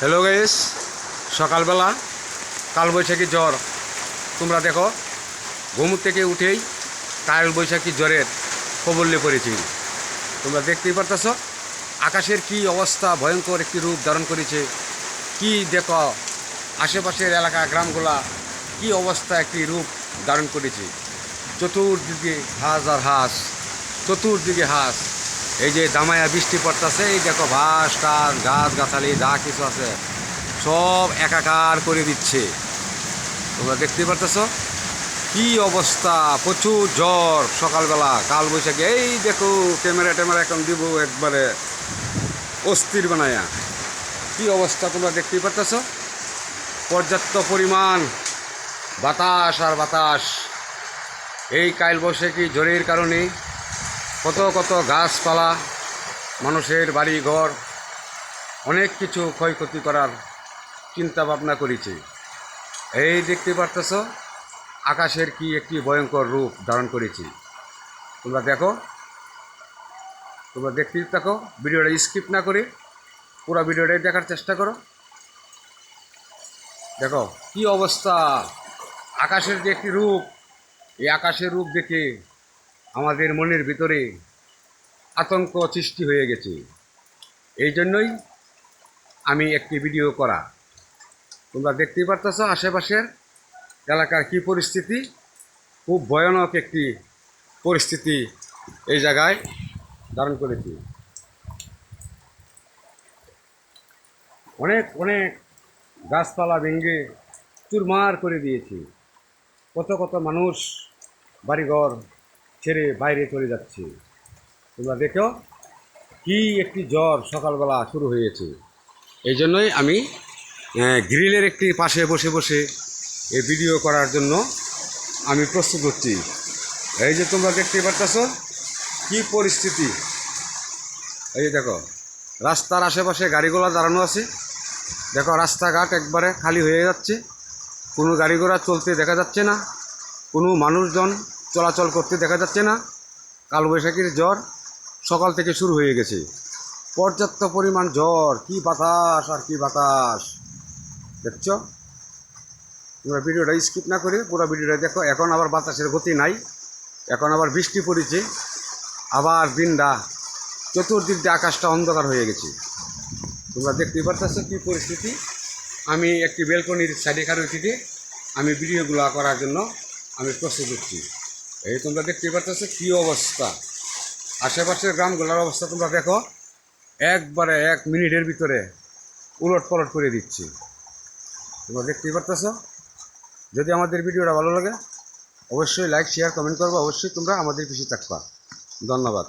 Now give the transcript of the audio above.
Hello guys সকালবেলা কালবৈশাখী জ্বর। তোমরা দেখো, ঘুম থেকে উঠেই কাল বৈশাখী জ্বরের কবল্লে পড়েছি। তোমরা দেখতেই পারতেছ, আকাশের কি অবস্থা, ভয়ঙ্কর একটি রূপ ধারণ করেছে। কি দেখো, আশেপাশের এলাকা, গ্রামগুলা কি অবস্থা, একটি রূপ ধারণ করেছে। চতুর্দিকে হাঁস আর হাঁস, চতুর্দিকে হাঁস। এই যে দামায়া বৃষ্টি পড়তেছে, এই দেখো ঘাস টাস গাছ, গাছালি, যা কিছু আছে, সব একাকার করে দিচ্ছে। তোমরা দেখতে পারতেছ? কি অবস্থা? প্রচুর জ্বর সকালবেলা কাল বৈশাখী এই দেখো, ক্যামেরা ট্যামেরা এখন দিব একবারে অস্থির বানায়া। কি অবস্থা তোমরা দেখতেই পারতেছ? পর্যাপ্ত পরিমাণ বাতাস আর বাতাস। এই কাল বৈশাখী জ্বরের কারণে কত কত গাছপালা, মানুষের বাড়ি ঘর অনেক কিছু ক্ষয়ক্ষতি করার চিন্তা ভাবনা করেছে। এই দেখতে পারতেছ, আকাশের কি একটি ভয়ঙ্কর রূপ ধারণ করেছে। তোমরা দেখো, তোমরা দেখতে থাকো, ভিডিওটা স্কিপ না করে পুরো ভিডিওটাই দেখার চেষ্টা করো। দেখো, কি অবস্থা? আকাশের যে একটি রূপ, এই আকাশের রূপ দেখে আমাদের মনের ভিতরে আতঙ্ক সৃষ্টি হয়ে গেছে। এই জন্যই আমি একটি ভিডিও করা। তোমরা দেখতেই পারতেছ আশেপাশের এলাকার কি পরিস্থিতি? খুব ভয়ানক একটি পরিস্থিতি এই জায়গায় ধারণ করেছি। অনেক অনেক গাছপালা ভেঙে চুরমার করে দিয়েছি। কত কত মানুষ বাড়িঘর ছেড়ে বাইরে চলে যাচ্ছে। তোমরা দেখো কি একটি জ্বর সকালবেলা শুরু হয়েছে। এই জন্যই আমি গ্রিলের একটি পাশে বসে বসে এই ভিডিও করার জন্য আমি প্রস্তুত হচ্ছি। এই যে তোমরা দেখতে পারতেছ কি পরিস্থিতি। এই দেখো, রাস্তার আশেপাশে গাড়িগুলো দাঁড়ানো আছে। দেখো, রাস্তাঘাট একবারে খালি হয়ে যাচ্ছে। কোনো গাড়ি ঘোড়া চলতে দেখা যাচ্ছে না। কোনো মানুষজন চলাচল করতে দেখা যাচ্ছে না। কালবৈশাখীর জ্বর সকাল থেকে শুরু হয়ে গেছে। পর্যাপ্ত পরিমাণ জ্বর। কি বাতাস আর কি বাতাস। দেখছ? তোমরা ভিডিওটা স্কিপ না করে পুরো ভিডিওটা দেখো। এখন আবার বাতাসের গতি নাই। এখন আবার বৃষ্টি পড়েছে। আবার দিনটা চতুর্দিক দিয়ে আকাশটা অন্ধকার হয়ে গেছে। তোমরা দেখতেই পারতেছো কী পরিস্থিতি? আমি একটি বেলকনির সাইডে কারোটিতে আমি ভিডিওগুলো করার জন্য আমি প্রস্তুত হচ্ছি। এই তোমরা দেখতে পাচ্ছ কী অবস্থা। আশেপাশের গ্রামগুলোর অবস্থা তোমরা দেখো, একবারে এক মিনিটের ভিতরে উলট পলট করে দিচ্ছি। তোমরা দেখতেই পারতেছ? যদি আমাদের ভিডিওটা ভালো লাগে, অবশ্যই লাইক শেয়ার কমেন্ট করব, অবশ্যই তোমরা আমাদের পিছিয়ে থাকবা। ধন্যবাদ।